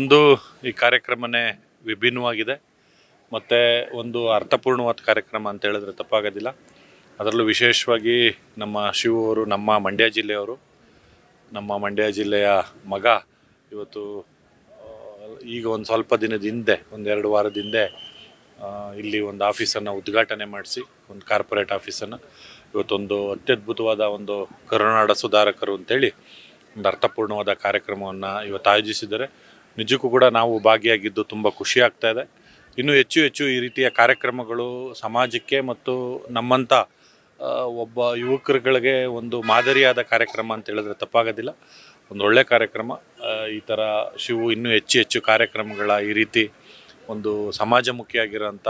ಒಂದು ಈ ಕಾರ್ಯಕ್ರಮನೇ ವಿಭಿನ್ನವಾಗಿದೆ. ಮತ್ತು ಒಂದು ಅರ್ಥಪೂರ್ಣವಾದ ಕಾರ್ಯಕ್ರಮ ಅಂತ ಹೇಳಿದ್ರೆ ತಪ್ಪಾಗೋದಿಲ್ಲ. ಅದರಲ್ಲೂ ವಿಶೇಷವಾಗಿ ನಮ್ಮ ಶಿವು ಅವರು, ನಮ್ಮ ಮಂಡ್ಯ ಜಿಲ್ಲೆಯವರು, ನಮ್ಮ ಮಂಡ್ಯ ಜಿಲ್ಲೆಯ ಮಗ ಇವತ್ತು ಈಗ ಒಂದು ಸ್ವಲ್ಪ ದಿನದ ಹಿಂದೆ ಒಂದೆರಡು ವಾರದ ಹಿಂದೆ ಇಲ್ಲಿ ಒಂದು ಆಫೀಸನ್ನು ಉದ್ಘಾಟನೆ ಮಾಡಿಸಿ, ಒಂದು ಕಾರ್ಪೊರೇಟ್ ಆಫೀಸನ್ನು. ಇವತ್ತೊಂದು ಅತ್ಯದ್ಭುತವಾದ ಒಂದು ಕರುನಾಡ ಸುಧಾರಕರು ಅಂತೇಳಿ ಒಂದು ಅರ್ಥಪೂರ್ಣವಾದ ಕಾರ್ಯಕ್ರಮವನ್ನು ಇವತ್ತು ಆಯೋಜಿಸಿದ್ದಾರೆ. ನಿಜಕ್ಕೂ ಕೂಡ ನಾವು ಭಾಗಿಯಾಗಿದ್ದು ತುಂಬ ಖುಷಿ ಆಗ್ತಾ ಇದೆ. ಇನ್ನೂ ಹೆಚ್ಚು ಹೆಚ್ಚು ಈ ರೀತಿಯ ಕಾರ್ಯಕ್ರಮಗಳು ಸಮಾಜಕ್ಕೆ ಮತ್ತು ನಮ್ಮಂಥ ಒಬ್ಬ ಯುವಕರುಗಳಿಗೆ ಒಂದು ಮಾದರಿಯಾದ ಕಾರ್ಯಕ್ರಮ ಅಂತ ಹೇಳಿದ್ರೆ ತಪ್ಪಾಗೋದಿಲ್ಲ. ಒಂದು ಒಳ್ಳೆ ಕಾರ್ಯಕ್ರಮ. ಈ ಥರ ಶಿವು ಇನ್ನೂ ಹೆಚ್ಚು ಹೆಚ್ಚು ಕಾರ್ಯಕ್ರಮಗಳ ಈ ರೀತಿ ಒಂದು ಸಮಾಜಮುಖಿಯಾಗಿರೋಂಥ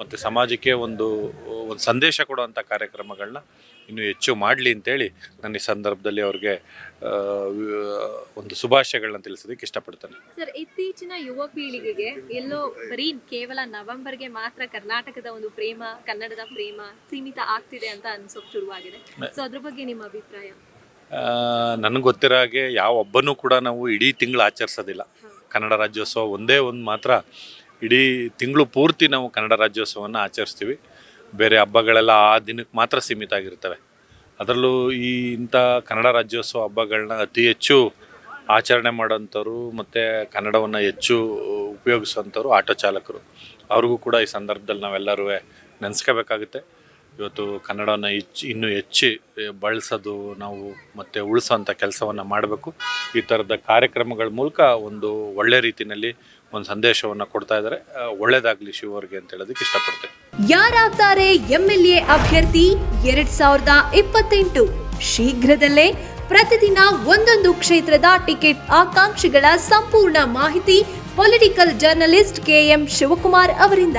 ಮತ್ತು ಸಮಾಜಕ್ಕೆ ಒಂದು ಒಂದು ಸಂದೇಶ ಕೊಡುವಂಥ ಕಾರ್ಯಕ್ರಮಗಳನ್ನ ಇನ್ನೂ ಹೆಚ್ಚು ಮಾಡಲಿ ಅಂತೇಳಿ ನಾನು ಈ ಸಂದರ್ಭದಲ್ಲಿ ಅವ್ರಿಗೆ ಒಂದು ಶುಭಾಶಯಗಳನ್ನ ತಿಳಿಸೋದಕ್ಕೆ ಇಷ್ಟಪಡ್ತೇನೆ. ಸರ್ ಇತ್ತೀಚಿನ ಯುವ ಪೀಳಿಗೆಗೆ ಎಲ್ಲೋ ಬರೀ ಕೇವಲ ನವೆಂಬರ್ಗೆ ಮಾತ್ರ ಕರ್ನಾಟಕದ ಒಂದು ಪ್ರೇಮ ಕನ್ನಡದ ಪ್ರೇಮ ಸೀಮಿತ ಆಗ್ತಿದೆ ಅಂತ ಅನ್ಸೋಕ್ ಶುರುವಾಗಿದೆ. ಸೊ ಅದ್ರ ಬಗ್ಗೆ ನಿಮ್ಮ ಅಭಿಪ್ರಾಯ? ನನಗೆ ಗೊತ್ತಿರೋ ಹಾಗೆ ಯಾವ ಹಬ್ಬನೂ ಕೂಡ ನಾವು ಇಡೀ ತಿಂಗಳು ಆಚರಿಸೋದಿಲ್ಲ. ಕನ್ನಡ ರಾಜ್ಯೋತ್ಸವ ಒಂದೇ ಒಂದು ಮಾತ್ರ ಇಡೀ ತಿಂಗಳು ಪೂರ್ತಿ ನಾವು ಕನ್ನಡ ರಾಜ್ಯೋತ್ಸವವನ್ನು ಆಚರಿಸ್ತೀವಿ. ಬೇರೆ ಹಬ್ಬಗಳೆಲ್ಲ ಆ ದಿನಕ್ಕೆ ಮಾತ್ರ ಸೀಮಿತ ಆಗಿರ್ತವೆ ಅದರಲ್ಲೂ ಈ ಇಂಥ ಕನ್ನಡ ರಾಜ್ಯೋತ್ಸವ ಹಬ್ಬಗಳನ್ನ ಅತಿ ಹೆಚ್ಚು ಆಚರಣೆ ಮಾಡೋಂಥವ್ರು ಮತ್ತು ಕನ್ನಡವನ್ನು ಹೆಚ್ಚು ಉಪಯೋಗಿಸೋಂಥವ್ರು ಆಟೋ ಚಾಲಕರು. ಅವ್ರಿಗೂ ಕೂಡ ಈ ಸಂದರ್ಭದಲ್ಲಿ ನಾವೆಲ್ಲರೂ ನೆನೆಸ್ಕೋಬೇಕಾಗುತ್ತೆ. ಇವತ್ತು ಕನ್ನಡನ ಹೆಚ್ಚು, ಇನ್ನೂ ಹೆಚ್ಚು ಬಳಸೋದು ನಾವು ಮತ್ತು ಉಳಿಸೋಂಥ ಕೆಲಸವನ್ನು ಮಾಡಬೇಕು. ಈ ಥರದ ಕಾರ್ಯಕ್ರಮಗಳ ಮೂಲಕ ಒಂದು ಒಳ್ಳೆ ರೀತಿಯಲ್ಲಿ ಒಂದು ಸಂದೇಶವನ್ನು ಕೊಡ್ತಾ ಇದ್ದಾರೆ. ಒಳ್ಳೇದಾಗಲಿ ಶಿವ ಅವ್ರಿಗೆ ಅಂತ ಹೇಳೋದಕ್ಕೆ ಇಷ್ಟಪಡ್ತೇನೆ. ಯಾರಾಗ್ತಾರೆ ಎ ಅಭ್ಯರ್ಥಿ ಎರಡ್ ಸಾವಿರದ ಇಪ್ಪತ್ತೆಂಟು. ಶೀಘ್ರದಲ್ಲೇ ಪ್ರತಿದಿನ ಒಂದೊಂದು ಕ್ಷೇತ್ರದ ಟಿಕೆಟ್ ಆಕಾಂಕ್ಷಿಗಳ ಸಂಪೂರ್ಣ ಮಾಹಿತಿ ಪೊಲಿಟಿಕಲ್ ಜರ್ನಲಿಸ್ಟ್ ಕೆಎಂ ಶಿವಕುಮಾರ್ ಅವರಿಂದ.